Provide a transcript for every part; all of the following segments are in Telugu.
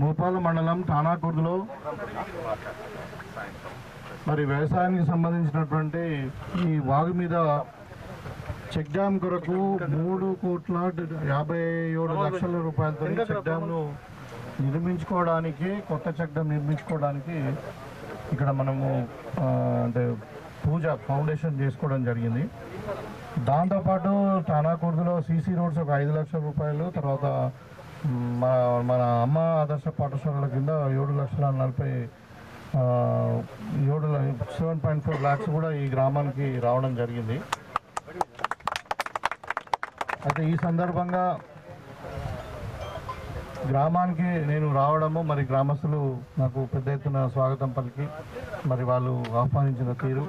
భూపాల మండలం ఠానాకూర్దులో మరి వ్యవసాయానికి సంబంధించినటువంటి ఈ వాగు మీద చెక్ డ్యామ్ కొరకు మూడు కోట్ల యాభై ఏడు లక్షల రూపాయలతో చెక్ డ్యామ్ను నిర్మించుకోవడానికి కొత్త చెక్ డ్యామ్ నిర్మించుకోవడానికి ఇక్కడ మనము అంటే పూజ ఫౌండేషన్ చేసుకోవడం జరిగింది. దాంతోపాటు టానాకూర్దులో సీసీ రోడ్స్ ఒక ఐదు లక్షల రూపాయలు తర్వాత మన మన అమ్మ ఆదర్శ పాఠశాలల కింద ఏడు లక్షల నలభై ఏడు సెవెన్ పాయింట్ ఫోర్ ల్యాక్స్ కూడా ఈ గ్రామానికి రావడం జరిగింది. అయితే ఈ సందర్భంగా గ్రామానికి నేను రావడము మరి గ్రామస్తులు నాకు పెద్ద ఎత్తున స్వాగతం పలికి మరి వాళ్ళు ఆహ్వానించిన తీరు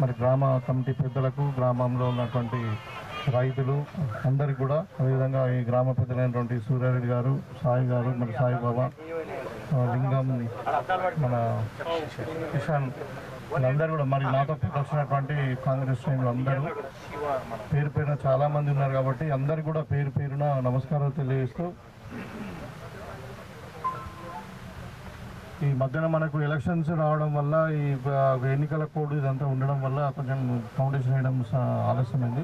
మరి గ్రామ కమిటీ పెద్దలకు గ్రామంలో ఉన్నటువంటి రైతులు అందరికి కూడా అదేవిధంగా ఈ గ్రామ పెద్దలైనటువంటి సూర్యారెడ్డి గారు సాయి గారు మన సాయిబాబా లింగం మన కిషాన్ వీళ్ళందరూ కూడా మరి నాతో వచ్చినటువంటి కాంగ్రెస్ శ్రేణులు అందరూ పేరు పేరున చాలామంది ఉన్నారు కాబట్టి అందరు కూడా పేరు పేరున నమస్కారాలు తెలియజేస్తూ ఈ మధ్యన మనకు ఎలక్షన్స్ రావడం వల్ల ఈ ఎన్నికల కోడ్ ఇదంతా ఉండడం వల్ల కొంచెం ఫౌండేషన్ వేయడం స- ఆలస్యమైంది.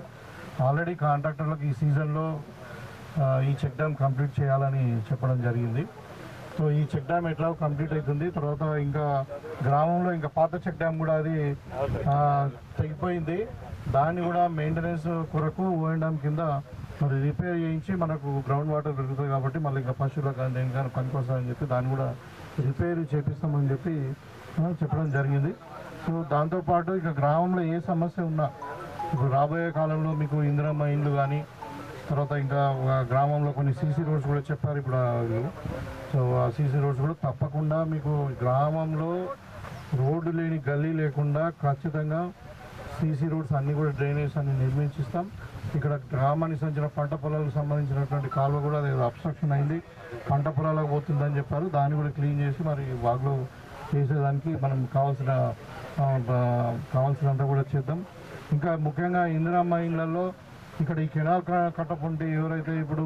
ఆల్రెడీ కాంట్రాక్టర్లకు ఈ సీజన్లో ఈ చెక్ డ్యామ్ కంప్లీట్ చేయాలని చెప్పడం జరిగింది. సో ఈ చెక్ డ్యామ్ ఎట్లా కంప్లీట్ అవుతుంది తర్వాత ఇంకా గ్రామంలో ఇంకా పాత చెక్ డ్యామ్ కూడా అది తగ్గిపోయింది తెగిపోయింది. దాన్ని కూడా మెయింటెనెన్స్ కొరకు ఓఎండామ్ కింద మరి రిపేర్ చేయించి మనకు గ్రౌండ్ వాటర్ దొరుకుతుంది కాబట్టి మళ్ళీ ఇంకా పశువులకు కానీ దేనికి చెప్పి దాన్ని కూడా రిపేర్ చేపిస్తామని చెప్పి చెప్పడం జరిగింది. సో దాంతోపాటు ఇక గ్రామంలో ఏ సమస్య ఉన్నా ఇప్పుడు రాబోయే కాలంలో మీకు ఇందిరమ్మ ఇండ్లు కానీ తర్వాత ఇంకా గ్రామంలో కొన్ని సీసీ రోడ్స్ కూడా చెప్పారు ఇప్పుడు సో ఆ సీసీ రోడ్స్ కూడా తప్పకుండా మీకు గ్రామంలో రోడ్డు లేని గల్లీ లేకుండా ఖచ్చితంగా సీసీ రోడ్స్ అన్నీ కూడా డ్రైనేజ్ అన్ని నిర్మించిస్తాం. ఇక్కడ గ్రామానికి సంబంధించిన పంట పొలాలకు సంబంధించినటువంటి కాలువ కూడా అది అబ్స్ట్రక్షన్ అయింది. పంట పొలాలకు పోతుందని చెప్పారు. దాన్ని కూడా క్లీన్ చేసి మరి వాగులో చేసేదానికి మనం కావాల్సిన ఆ, కావాల్సినంత కూడా చేద్దాం. ఇంకా ముఖ్యంగా ఇందిరామ్మ ఇళ్ళలో ఇక్కడ ఈ కెనాల్ కట్టకుంటే ఎవరైతే ఇప్పుడు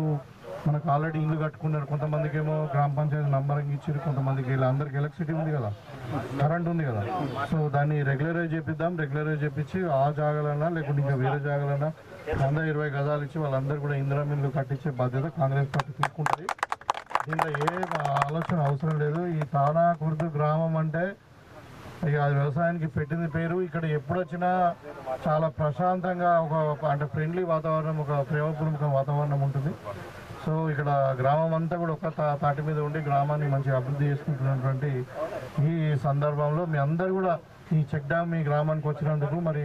మనకు ఆల్రెడీ ఇల్లు కట్టుకున్నారు కొంతమందికి ఏమో గ్రామ పంచాయతీ నంబరింగ్ ఇచ్చారు కొంతమందికి ఇలా అందరికి ఎలక్ట్రిసిటీ ఉంది కదా కరెంట్ ఉంది కదా. సో దాన్ని రెగ్యులరైజ్ చేపిద్దాం రెగ్యులరైజ్ చేపించి ఆ జాగాలన్నా లేకుంటే ఇంకా వేరే జాగాలన్నా వంద ఇరవై గజాలు ఇచ్చి వాళ్ళందరూ కూడా ఇందిరా మిల్లు కట్టించే బాధ్యత కాంగ్రెస్ పార్టీ తీసుకుంటుంది. దీంట్లో ఏ ఆలోచన అవసరం లేదు. ఈ తానా కుర్దు గ్రామం అంటే ఇక వ్యవసాయానికి పెట్టింది పేరు. ఇక్కడ ఎప్పుడు వచ్చినా చాలా ప్రశాంతంగా ఒక అంటే ఫ్రెండ్లీ వాతావరణం ఒక ప్రేమపూర్వక వాతావరణం ఉంటుంది. సో ఇక్కడ గ్రామం అంతా కూడా ఒక తాటి మీద ఉండి గ్రామాన్ని మంచిగా అభివృద్ధి చేసుకుంటున్నటువంటి ఈ సందర్భంలో మీ అందరు కూడా ఈ చెక్ డ్యామ్ మీ గ్రామానికి వచ్చినందుకు మరి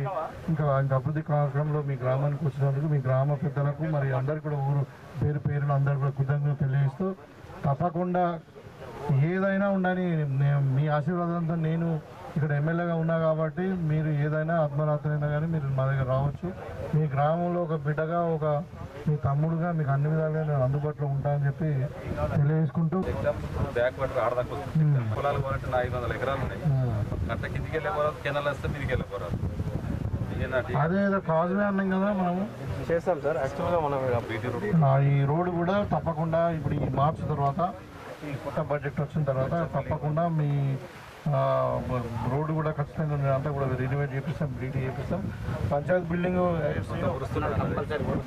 ఇంకా ఇంకా అభివృద్ధి కార్యక్రమంలో మీ గ్రామానికి వచ్చినందుకు మీ గ్రామ పెద్దలకు మరి అందరు కూడా ఊరు పేరు పేరున అందరు కూడా కృతజ్ఞతలు తెలియజేస్తూ తప్పకుండా ఏదైనా ఉండని మీ ఆశీర్వాదంతో నేను ఇక్కడ ఎమ్మెల్యేగా ఉన్నా కాబట్టి మీరు ఏదైనా ఆత్మరాత్రి అయినా కానీ మీరు మా దగ్గర రావచ్చు. మీ గ్రామంలో ఒక బిడ్డగా ఒక మీ తమ్ముడుగా మీకు అన్ని విధాలుగా నేను అందుబాటులో ఉంటానని చెప్పి తెలియజేసుకుంటూ. బ్యాక్ వాటర్ ఆడదాకా వస్తుంది. పొలాలు పోవాలంటే నా ఐదు వందల ఎకరాలు ఉన్నాయి. కట్ట కిందికి వెళ్ళే పోరాదు కెనాల్ వస్తే మీదికి అదే ఏదో అన్నాం కదా మనము. చేస్తాం సార్. యాక్చువల్గా మనం బీటీ రోడ్. ఆ, ఈ రోడ్డు కూడా తప్పకుండా ఇప్పుడు ఈ మార్చి తర్వాత ఈ కొత్త బడ్జెట్ వచ్చిన తర్వాత తప్పకుండా మీ రోడ్డు కూడా ఖచ్చితంగా అంతా కూడా రెనోవేట్ చేపిస్తాం బీటీ చేపిస్తాం. పంచాయత్ బిల్డింగ్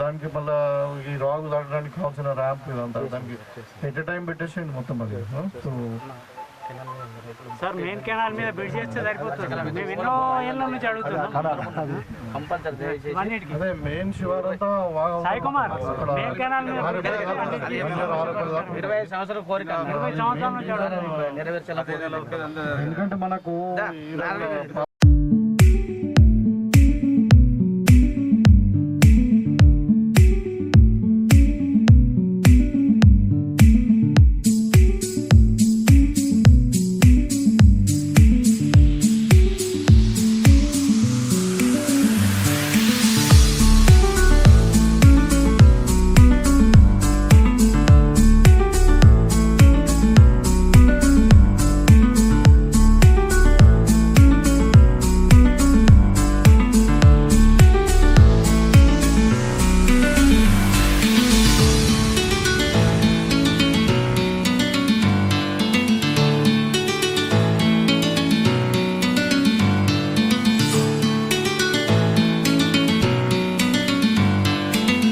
దానికి మళ్ళీ ఈ రాగు దాటడానికి కావాల్సిన ర్యాంప్ ఇదంతా దానికి ఎట్ టైం పెట్టేసేయండి మొత్తం అది. సో సార్ మెయిన్ కెనాల్ మీద బిడ్ చేస్తే సరిపోతుంది. మేము ఎన్నో ఏళ్ళ నుంచి అడుగుతున్నాం. Main Sai Kumar main canal మీద. ఇరవై సంవత్సరాల కోరిక. ఇరవై సంవత్సరాల నుంచి ఎందుకంటే మనకు